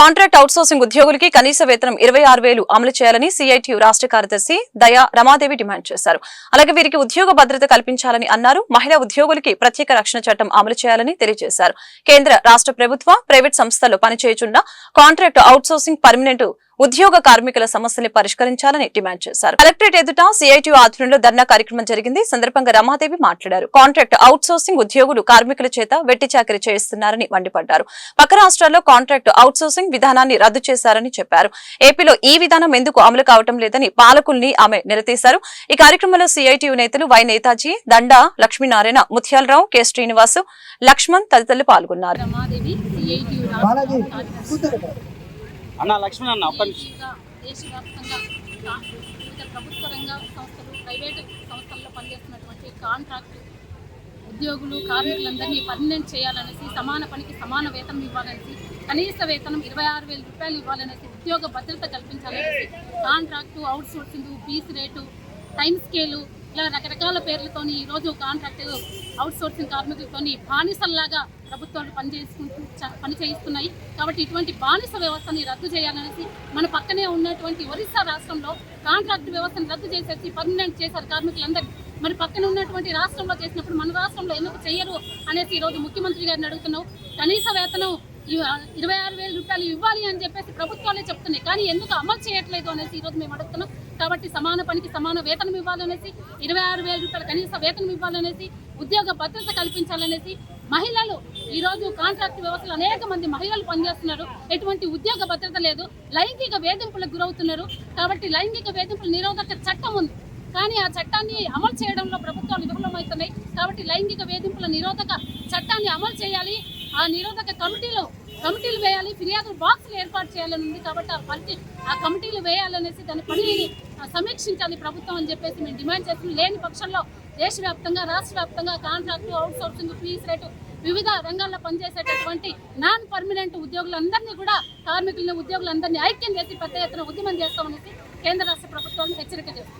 Contract outsourcing ఉద్యోగులకి కనీస వేతనం ఇరవై ఆరు వేలు అమలు చేయాలని సిఐటియు రాష్ట్ర కార్యదర్శి దయా రమాదేవి డిమాండ్ చేశారు. అలాగే వీరికి ఉద్యోగ భద్రత కల్పించాలని అన్నారు. మహిళా ఉద్యోగులకి ప్రత్యేక రక్షణ చట్టం అమలు చేయాలని తెలియజేశారు. కేంద్ర రాష్ట్ర ప్రభుత్వ ప్రైవేట్ సంస్థల్లో పనిచేయుచున్న కాంట్రాక్ట్ అవుట్సోర్సింగ్ పర్మనెంట్ ఉద్యోగ కార్మికుల సమస్యల్ని పరిష్కరించాలని డిమాండ్ చేశారు. కలెక్టరేట్ ఎదుట సిఐటియు ఆధ్వర్యంలో ధర్నా కార్యక్రమం జరిగింది. సందర్భంగా రమాదేవి మాట్లాడారు. కాంట్రాక్ట్ అవుట్సోర్సింగ్ ఉద్యోగులు కార్మికుల చేత వెట్టి చాకరీ చేయిస్తున్నారని మండిపడ్డారు. పక్క రాష్ట్రాల్లో కాంట్రాక్ట్ అవుట్సోర్సింగ్ విధానాన్ని రద్దు చేశారని చెప్పారు. ఏపీలో ఈ విధానం ఎందుకు అమలు కావటం లేదని పాలకుల్ని ఆమె నిలదీశారు. ఈ కార్యక్రమంలో సిఐటియు నేతలు వై నేతాజీ దండా లక్ష్మీనారాయణ ముత్యాలరావు కె శ్రీనివాసు లక్ష్మణ్ తదితరులు పాల్గొన్నారు. అన్న లక్ష్మణ్ అన్న ఒక్క దేశవ్యాప్తంగా వివిధ ప్రభుత్వ రంగ సంస్థలు ప్రైవేటు సంస్థల్లో పనిచేస్తున్నటువంటి కాంట్రాక్ట్ ఉద్యోగులు కార్మికులందరినీ పర్మనెంట్ చేయాలనేసి సమాన పనికి సమాన వేతనం ఇవ్వాలనేసి కనీస వేతనం ఇరవై ఆరు వేల రూపాయలు ఇవ్వాలనేసి ఉద్యోగ భద్రత కల్పించాలనేసి contract outsourcing rate time scale ఇలా రకరకాల పేర్లతోని ఈరోజు కాంట్రాక్ట్ అవుట్ సోర్సింగ్ కార్మికులతోని బానిసల్లాగా ప్రభుత్వాలు పనిచేసుకుంటూ చ- పని చేయిస్తున్నాయి కాబట్టి ఇటువంటి బానిస వ్యవస్థని రద్దు చేయాలనేసి మన పక్కనే ఉన్నటువంటి ఒరిస్సా రాష్ట్రంలో కాంట్రాక్ట్ వ్యవస్థను రద్దు చేసేసి పర్మనెంట్ చేశారు కార్మికులందరూ. మరి పక్కన ఉన్నటువంటి రాష్ట్రంలో చేసినప్పుడు మన రాష్ట్రంలో ఎందుకు చేయరు అనేసి ఈరోజు ముఖ్యమంత్రి గారిని అడుగుతున్నాం. కనీస వేతనం ఇరవై ఆరు వేల రూపాయలు ఇవ్వాలి అని చెప్పేసి ప్రభుత్వాలే చెప్తున్నాయి. కానీ ఎందుకు అమలు చేయట్లేదు అనేసి ఈరోజు మేము అడుగుతున్నాం. కాబట్టి సమాన పనికి సమాన వేతనం ఇవ్వాలనేసి ఇరవై ఆరు వేల రూపాయల కనీస వేతనం ఇవ్వాలనేసి ఉద్యోగ భద్రత కల్పించాలనేసి మహిళలు ఈరోజు కాంట్రాక్ట్ వ్యవస్థలో అనేక మంది మహిళలు పనిచేస్తున్నారు. ఎటువంటి ఉద్యోగ భద్రత లేదు. లైంగిక వేధింపులకు గురవుతున్నారు. కాబట్టి లైంగిక వేధింపుల నిరోధక చట్టం ఉంది. కానీ ఆ చట్టాన్ని అమలు చేయడంలో ప్రభుత్వాలు విఫలమవుతున్నాయి. కాబట్టి లైంగిక వేధింపుల నిరోధక చట్టాన్ని అమలు చేయాలి. ఆ నిరోధక కమిటీలు కమిటీలు వేయాలి. ఫిర్యాదు బాక్సులు ఏర్పాటు చేయాలని ఉంది కాబట్టి ఆ పని ఆ కమిటీలు వేయాలనేసి దాని పనిని సమీక్షించాలి ప్రభుత్వం అని చెప్పేసి మేము డిమాండ్ చేస్తున్నాం. లేని పక్షంలో దేశవ్యాప్తంగా రాష్ట్ర వ్యాప్తంగా కాంట్రాక్టు అవుట్ సోర్సింగ్ రేటు వివిధ రంగాల్లో పనిచేసేటటువంటి నాన్ పర్మనెంట్ ఉద్యోగులందరినీ కూడా కార్మికులను ఉద్యోగులందరినీ ఐక్యం చేసి పెద్ద ఎత్తున ఉద్యమం చేస్తామనేసి కేంద్ర రాష్ట్ర ప్రభుత్వాలను హెచ్చరిక చేస్తుంది